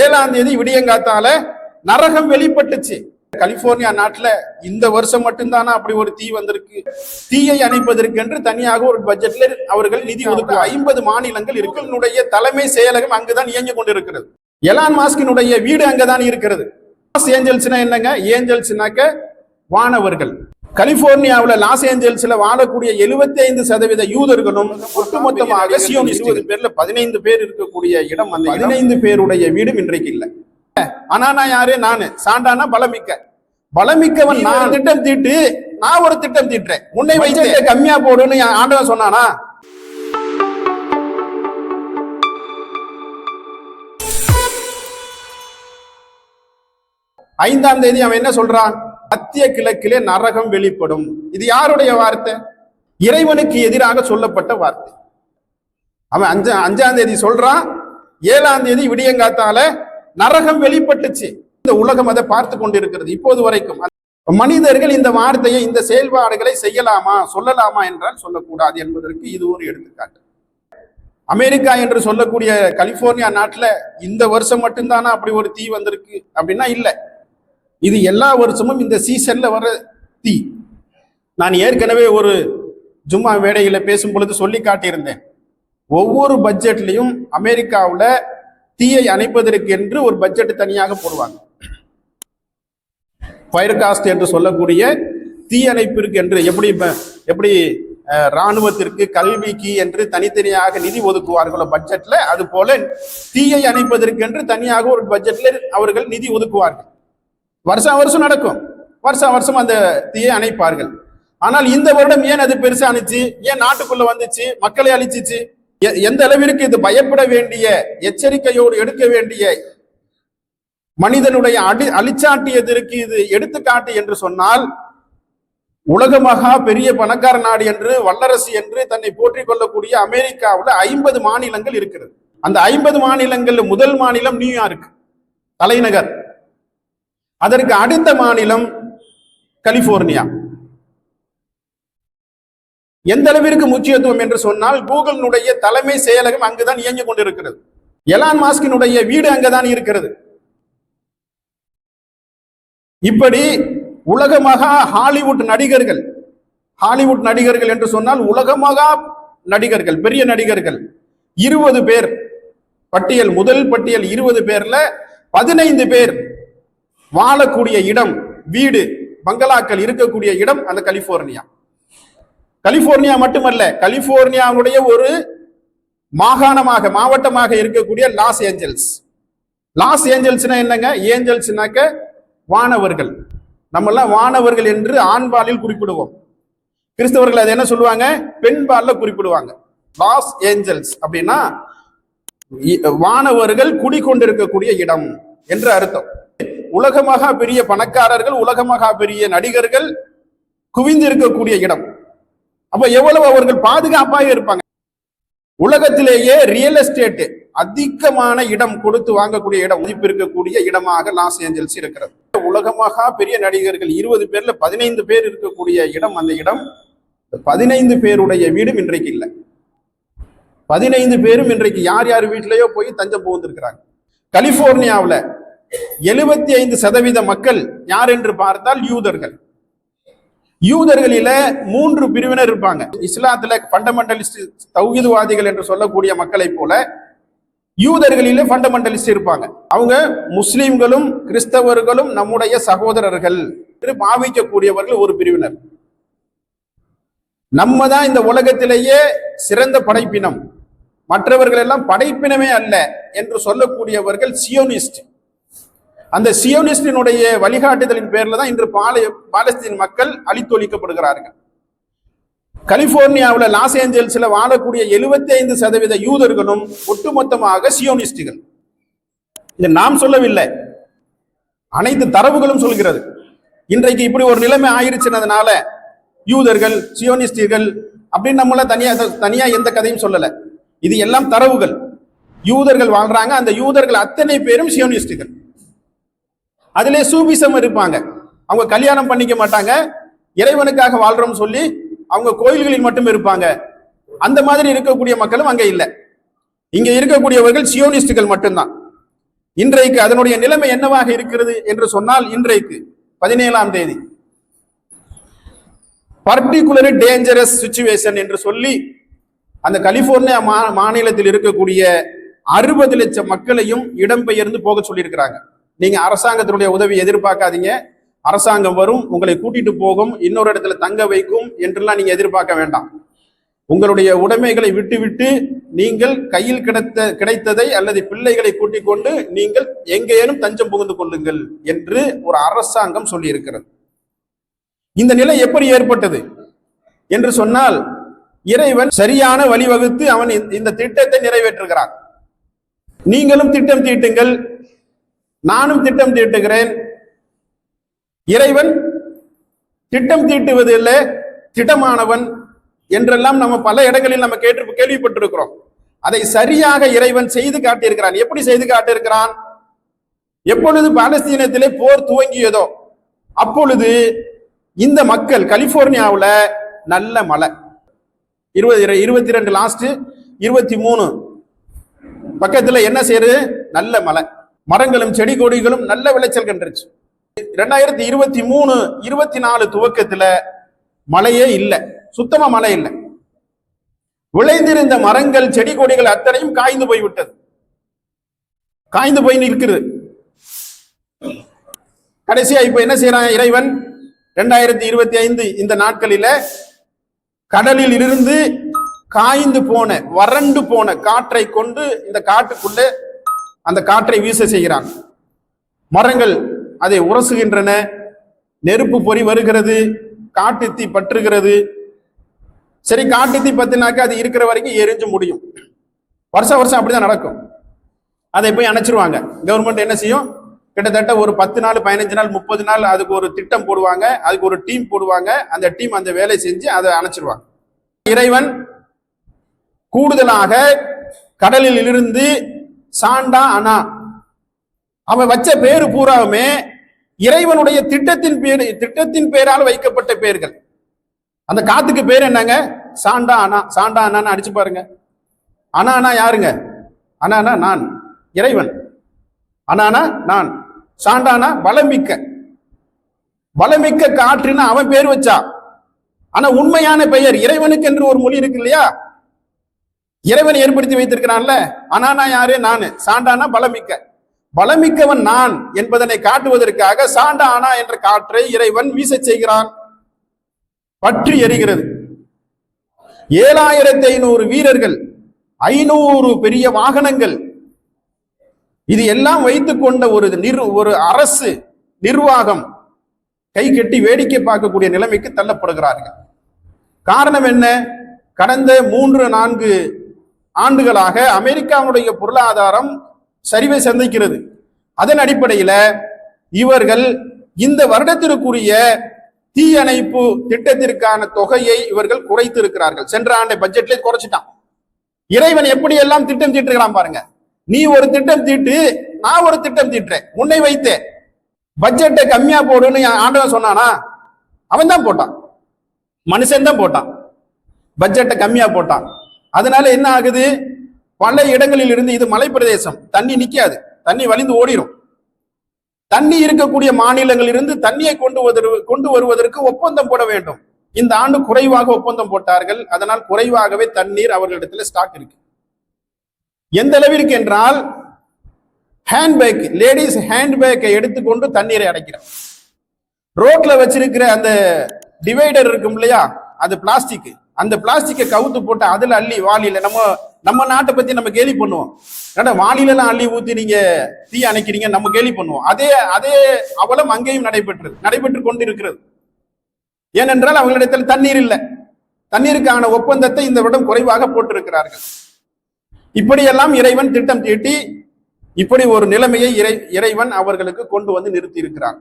ஏழாம் தேதி விடியங்காத்தால நரகம் வெளிப்பட்டுச்சு. கலிபோர்னியா நாட்டுல இந்த வருஷம் மட்டும்தானா அப்படி ஒரு தீ வந்திருக்கு. தீயை அணைப்பதற்கு என்று தனியாக ஒரு பட்ஜெட்ல அவர்கள் நிதி ஒதுக்க ஐம்பது மாநிலங்கள் இருக்கிறனுடைய தலைமை செயலகம் அங்குதான் இயங்கிக் கொண்டிருக்கிறது. எலான் மாஸ்கினுடைய வீடு அங்கதான் இருக்கிறது. ஏஞ்சல்ஸ்னா என்னங்க? ஏஞ்சல்ஸ்னாக்க வானவர்கள். கலிபோர்னியாவுல லாஸ் ஏஞ்சல்ஸ்ல வாழக்கூடிய 75% ஐந்து சதவீத யூதர்களும் ஒட்டுமொத்தமாக சியோனிஸ்ட் இருபது பேர்ல பதினைந்து பேர் இருக்கக்கூடிய இடம் அந்த பதினைந்து பேருடைய வீடும் இன்றைக்கு இல்லை. ஆனா நான் யாரு? நானு. சாண்டானா பலமிக்க. பலமிக்கவன் நான். திட்டம் தீட்டு. நான் ஒரு திட்டம் தீட்டுறேன். முன்னை வைத்து. கம்மியா போடுன்னு ஆண்டவன் சொன்னானா? ஐந்தாம் தேதி அவன் என்ன சொல்றான்? மத்திய கிழக்கிலே நரகம் வெளிப்படும். இது யாருடைய வார்த்தை? இறைவனுக்கு எதிராக சொல்லப்பட்ட வார்த்தை. அவன் அஞ்சா அஞ்சாம் தேதி சொல்றான் ஏழாம் தேதி விடியங்காத்தால நரகம் வெளிப்பட்டுச்சு. இந்த உலகம் அதை பார்த்து கொண்டிருக்கிறது இப்போது வரைக்கும். மனிதர்கள் இந்த வார்த்தையை இந்த செயல்பாடுகளை செய்யலாமா சொல்லலாமா என்றால் சொல்லக்கூடாது என்பதற்கு இது ஒரு எடுத்துக்காட்டு. அமெரிக்கா என்று சொல்லக்கூடிய கலிபோர்னியா நாட்டில் இந்த வருஷம் மட்டும்தானா அப்படி ஒரு தீ வந்திருக்கு? அப்படின்னா இல்லை. இது எல்லா வருஷமும் இந்த சீசன்ல வர தீ. நான் ஏற்கனவே ஒரு ஜும்மா வேடையில் பேசும் பொழுது சொல்லி காட்டியிருந்தேன். ஒவ்வொரு பட்ஜெட்லையும் அமெரிக்காவில் தீயை அணைப்பதற்கு என்று ஒரு பட்ஜெட் தனியாக போடுவாங்க. ஃபயர் காஸ்ட் என்று சொல்லக்கூடிய தீயணைப்பிற்கு என்று எப்படி எப்படி இராணுவத்திற்கு கல்விக்கு என்று தனித்தனியாக நிதி ஒதுக்குவார்களோ பட்ஜெட்ல அது போல தீயை அணைப்பதற்கு என்று தனியாக ஒரு பட்ஜெட்ல அவர்கள் நிதி ஒதுக்குவார்கள். வருஷம் வருஷம் நடக்கும். வருஷம் வருஷம் அந்த தீயை அணைப்பார்கள். ஆனால் இந்த வருடம் ஏன் அது பெருசா அணிச்சு? ஏன் நாட்டுக்குள்ள வந்துச்சு? மக்களை அழிச்சிச்சு? எ- எந்த அளவிற்கு இது பயப்பட வேண்டிய எச்சரிக்கையோடு எடுக்க வேண்டிய மனிதனுடைய அடி அழிச்சாட்டியதற்கு இது எடுத்துக்காட்டு என்று சொன்னால் உலக மகா பெரிய பணக்கார நாடு என்று வல்லரசு என்று தன்னை போற்றிக் கொள்ளக்கூடிய அமெரிக்காவில் ஐம்பது மாநிலங்கள் இருக்கிறது. அந்த ஐம்பது மாநிலங்கள் முதல் மாநிலம் நியூயார்க் தலைநகர். அதற்கு அடுத்த மாநிலம் கலிபோர்னியா. எந்த அளவிற்கு முக்கியத்துவம் என்று சொன்னால் கூகுளினுடைய தலைமை செயலகம் அங்குதான் இயங்கிக் கொண்டிருக்கிறது. எலான் மாஸ்கினுடைய வீடு அங்கதான் இருக்கிறது. இப்படி உலகமாக ஹாலிவுட் நடிகர்கள் ஹாலிவுட் நடிகர்கள் என்று சொன்னால் உலகமாக நடிகர்கள் பெரிய நடிகர்கள். இருபது பேர் பட்டியல் முதல் பட்டியல் இருபது பேர்ல பதினைந்து பேர் வாழக்கூடிய இடம் வீடு பங்களாக்கள் இருக்கக்கூடிய இடம் அந்த கலிபோர்னியா. கலிபோர்னியா மட்டுமல்ல கலிபோர்னியாவுடைய ஒரு மாகாணமாக மாவட்டமாக இருக்கக்கூடிய லாஸ் ஏஞ்சல்ஸ். லாஸ் ஏஞ்சல்ஸ்னா என்னங்க? ஏஞ்சல்ஸ்னாக்க வானவர்கள். நம்மெல்லாம் வானவர்கள் என்று ஆண்பாலில் குறிப்பிடுவோம். கிறிஸ்தவர்கள் அது என்ன சொல்லுவாங்க? பெண்பாலில் குறிப்பிடுவாங்க. லாஸ் ஏஞ்சல்ஸ் அப்படின்னா இ- வானவர்கள் குடிக்கொண்டிருக்கக்கூடிய இடம் என்று அர்த்தம். உலகமாக பெரிய பணக்காரர்கள் உலகமகா பெரிய நடிகர்கள் குவிந்து இருக்கக்கூடிய இடம். அப்ப எவ்வளவு அவர்கள் பாதுகாப்பாக இருப்பாங்க? உலகத்திலேயே ரியல் எஸ்டேட் அதிகமான இடம் கொடுத்து வாங்கக்கூடிய இடம் மதிப்பு இருக்கக்கூடிய இடமாக லாஸ் ஏஞ்சல்ஸ் இருக்கிறது. உலகமாக பெரிய நடிகர்கள் இருபது பேர்ல பதினைந்து பேர் இருக்கக்கூடிய இடம் அந்த இடம் பதினைந்து பேருடைய வீடும் இன்றைக்கு இல்லை. பதினைந்து பேரும் இன்றைக்கு யார் யார் வீட்டிலேயோ போய் தஞ்சம் புகுந்திருக்கிறாங்க. கலிபோர்னியாவில் எழுபத்தி ஐந்து சதவீத மக்கள் யார் என்று பார்த்தால் யூதர்கள். யூதர்களில மூன்று பிரிவினர் இருப்பாங்க. இஸ்லாத்துல ஃபண்டமெண்டலிஸ்ட் தௌஹிதுவாதிகள் என்று சொல்லக்கூடிய மக்களை போல யூதர்களில ஃபண்டமெண்டலிஸ்ட் இருப்பாங்க. அவங்க முஸ்லிம்களும் கிறிஸ்தவர்களும் நம்முடைய சகோதரர்கள் என்று பாவிக்கக்கூடியவர்கள் ஒரு பிரிவினர். நம்ம தான் இந்த உலகத்திலேயே சிறந்த படைப்பினம். மற்றவர்கள் எல்லாம் படைப்பினமே அல்ல என்று சொல்லக்கூடியவர்கள் சியோனிஸ்ட். அந்த சியோனிஸ்டினுடைய வழிகாட்டுதலின் பேரில் தான் இன்று பாலை பாலஸ்தீன் மக்கள் அழித்தொழிக்கப்படுகிறார்கள். கலிபோர்னியாவில் லாஸ் ஏஞ்சல்ஸில் வாழக்கூடிய 75% ஐந்து சதவீத யூதர்களும் ஒட்டுமொத்தமாக சியோனிஸ்டுகள். இது நாம் சொல்லவில்லை. அனைத்து தரவுகளும் சொல்கிறது. இன்றைக்கு இப்படி ஒரு நிலைமை ஆயிருச்சுனதுனால யூதர்கள் சியோனிஸ்டுகள் அப்படின்னு நம்மள தனியா தனியா எந்த கதையும் சொல்லல. இது எல்லாம் தரவுகள். யூதர்கள் வாழ்றாங்க. அந்த யூதர்கள் அத்தனை பேரும் சியோனிஸ்டுகள். அதிலே சூபிசம் இருப்பாங்க. அவங்க கல்யாணம் பண்ணிக்க மாட்டாங்க. இறைவனுக்காக வாழ்றோம்னு சொல்லி அவங்க கோயில்களில் மட்டும் இருப்பாங்க. அந்த மாதிரி இருக்கக்கூடிய மக்களும் அங்கே இல்லை. இங்க இருக்கக்கூடியவர்கள் சியோனிஸ்டுகள் மட்டும்தான். இன்றைக்கு அதனுடைய நிலைமை என்னவாக இருக்கிறது என்று சொன்னால் இன்றைக்கு பதினேழாம் தேதி. பர்டிகுலர் டேஞ்சரஸ் சுச்சுவேஷன் என்று சொல்லி அந்த கலிபோர்னியா மா- மாநிலத்தில் இருக்கக்கூடிய அறுபது லட்சம் மக்களையும் இடம்பெயர்ந்து போக சொல்லியிருக்கிறாங்க. நீங்க அரசாங்கத்தினுடைய உதவி எதிர்பார்க்காதீங்க. அரசாங்கம் வரும் உங்களை கூட்டிட்டு போகும் இன்னொரு இடத்துல தங்க வைக்கும் என்றெல்லாம் நீங்க எதிர்பார்க்க வேண்டாம். உங்களுடைய உடைமைகளை விட்டுவிட்டு நீங்கள் கையில் கிடைத்த கிடைத்ததை அல்லது பிள்ளைகளை கூட்டிக் கொண்டு நீங்கள் எங்கேனும் தஞ்சம் புகுந்து கொள்ளுங்கள் என்று ஒரு அரசாங்கம் சொல்லியிருக்கிறது. இந்த நிலை எப்படி ஏற்பட்டது என்று சொன்னால் இறைவன் சரியான வழிவகுத்து அவன் இந்த- இந்த திட்டத்தை நிறைவேற்றுகிறான். நீங்களும் திட்டம் தீட்டுங்கள் நானும் திட்டம் தீட்டுகிறேன். இறைவன் திட்டம் தீட்டுவதில்லை திட்டமானவன் என்றெல்லாம் நம்ம பல இடங்களில் நம்ம கேட்டு கேள்விப்பட்டிருக்கிறோம். அதை சரியாக இறைவன் செய்து காட்டியிருக்கிறான். எப்படி செய்து காட்டியிருக்கிறான்? எப்பொழுது பாலஸ்தீனத்திலே போர் துவங்கியதோ அப்பொழுது இந்த மக்கள் கலிபோர்னியாவில் நல்ல மழை. இருபது இருபத்தி ரெண்டு லாஸ்ட் இருபத்தி மூணு. பக்கத்தில் என்ன செய்யுது நல்ல மழை. மரங்களும் செடி கொடிகளும் நல்ல விளைச்சல் கண்டுருச்சு. ரெண்டாயிரத்தி இருபத்தி மூணு இருபத்தி நாலு துவக்கத்துல மழையே இல்லை. சுத்தமா மழை இல்லை. விளைந்திருந்த மரங்கள் செடி கொடிகள் அத்தனையும் காய்ந்து போய் விட்டது காய்ந்து போய் நிற்கிறது கடைசியா இப்ப என்ன செய்யறான் இறைவன்? ரெண்டாயிரத்தி இருபத்தி ஐந்து இந்த நாட்களில கடலில் இருந்து காய்ந்து போன வறண்டு போன காற்றை கொண்டு இந்த காட்டுக்குள்ள அந்த காற்றை வீச செய்கிறான். மரங்கள் அதை உரசுகின்றன. நெருப்பு பொறி வருகிறது. காட்டு தீ பற்றுகிறது. சரி காட்டு தீ பத்தினாக்க அது இருக்கிற வரைக்கும் எரிஞ்சு முடியும். வருஷம் வருஷம் அப்படிதான் நடக்கும். அதை போய் அணைச்சிருவாங்க. கவர்மெண்ட் என்ன செய்யும்? கிட்டத்தட்ட ஒரு பத்து நாள் பதினஞ்சு நாள் முப்பது நாள் அதுக்கு ஒரு திட்டம் போடுவாங்க. அதுக்கு ஒரு டீம் போடுவாங்க. அந்த டீம் அந்த வேலை செஞ்சு அதை அணைச்சிருவாங்க. இறைவன் கூடுதலாக கடலில் இருந்து சாண்டா அனா. அவன் வச்ச பேரு பூராவுமே இறைவனுடைய திட்டத்தின் பேர் திட்டத்தின் பேரால் வைக்கப்பட்ட பெயர்கள் அந்த காத்துக்கு பேர் என்னங்க? சாண்டா அனா. சாண்டா அனான்னு அடிச்சு பாருங்க. அனானா யாருங்க? அனானா நான். இறைவன். அனானா நான். சாண்டானா பலமிக்க பலமிக்க காற்றுன்னு அவன் பேர் வச்சா. ஆனா உண்மையான பெயர் இறைவனுக்கு என்று ஒரு மொழி இருக்கு இல்லையா? இறைவன் ஏற்படுத்தி வைத்திருக்கிறான்ல? அனானா யாரு? நானு. சாண்டானா பலமிக்க. பலமிக்கவன் நான் என்பதனை காட்டுவதற்காக சாண்டா ஆனா என்ற காற்றை இறைவன் வீச செய்கிறான். பற்றி எரிகிறது. ஏழாயிரத்தி ஐநூறு வீரர்கள் ஐநூறு பெரிய வாகனங்கள் இது எல்லாம் வைத்து கொண்ட ஒரு நிர் ஒரு அரசு நிர்வாகம் கை கட்டி வேடிக்கை பார்க்கக்கூடிய நிலைமைக்கு தள்ளப்படுகிறார்கள். காரணம் என்ன? கடந்த மூன்று நான்கு ஆண்டுகளாக அமெரிக்காவுடைய பொருளாதாரம் சரிவை சந்திக்கிறது. அதன் அடிப்படையில இவர்கள் இந்த வருடத்திற்குரிய தீயணைப்பு திட்டத்திற்கான தொகையை இவர்கள் குறைத்து இருக்கிறார்கள் சென்ற ஆண்டு பட்ஜெட்ல குறைச்சிட்டான். இறைவன் எப்படி எல்லாம் திட்டம் தீட்டுகிறான் பாருங்க. நீ ஒரு திட்டம் தீட்டு நான் ஒரு திட்டம் தீட்டுறேன். முன்னை வைத்தே. பட்ஜெட்டை கம்மியா போடுன்னு ஆண்டவன் சொன்னானா? அவன் தான் போட்டான். மனுஷன் தான் போட்டான் பட்ஜெட்டை கம்மியா போட்டான். அதனால என்ன ஆகுது? பல இடங்களில் இருந்து இது மலைப்பிரதேசம். தண்ணி நிக்காது. தண்ணி வலிந்து ஓடிடும் தண்ணி இருக்கக்கூடிய மாநிலங்களில் இருந்து தண்ணியை கொண்டு வருவதற்கு கொண்டு வருவதற்கு ஒப்பந்தம் போட வேண்டும். இந்த ஆண்டு குறைவாக ஒப்பந்தம் போட்டார்கள். அதனால் குறைவாகவே தண்ணீர் அவர்களிடத்தில் ஸ்டாக் இருக்கு. எந்த அளவிற்கு என்றால் ஹேண்ட்பேக் லேடிஸ் ஹேண்ட்பேக்கை எடுத்துக்கொண்டு தண்ணீரை அடைக்கிறார் ரோட்ல வச்சிருக்கிற அந்த டிவைடர் இருக்கும் இல்லையா? அது பிளாஸ்டிக் அந்த பிளாஸ்டிக்கை கவுத்து போட்டு அதில் அள்ளி வாளியில நம்ம நம்ம நாட்டை பத்தி நம்ம கேலி பண்ணுவோம். ஏன்னா வாளியில அள்ளி ஊத்தி நீங்க தீ அணைக்கிறீங்க நம்ம கேலி பண்ணுவோம். அதே அதே அவலம் அங்கேயும் நடைபெற்றது நடைபெற்று கொண்டிருக்கிறது. ஏனென்றால் அவங்களிடத்தில் தண்ணீர் இல்லை. தண்ணீருக்கான ஒப்பந்தத்தை இந்த விடம் குறைவாக போட்டிருக்கிறார்கள். இப்படியெல்லாம் இறைவன் திட்டம் தீட்டி இப்படி ஒரு நிலைமையை இறை இறைவன் அவர்களுக்கு கொண்டு வந்து நிறுத்தி இருக்கிறான்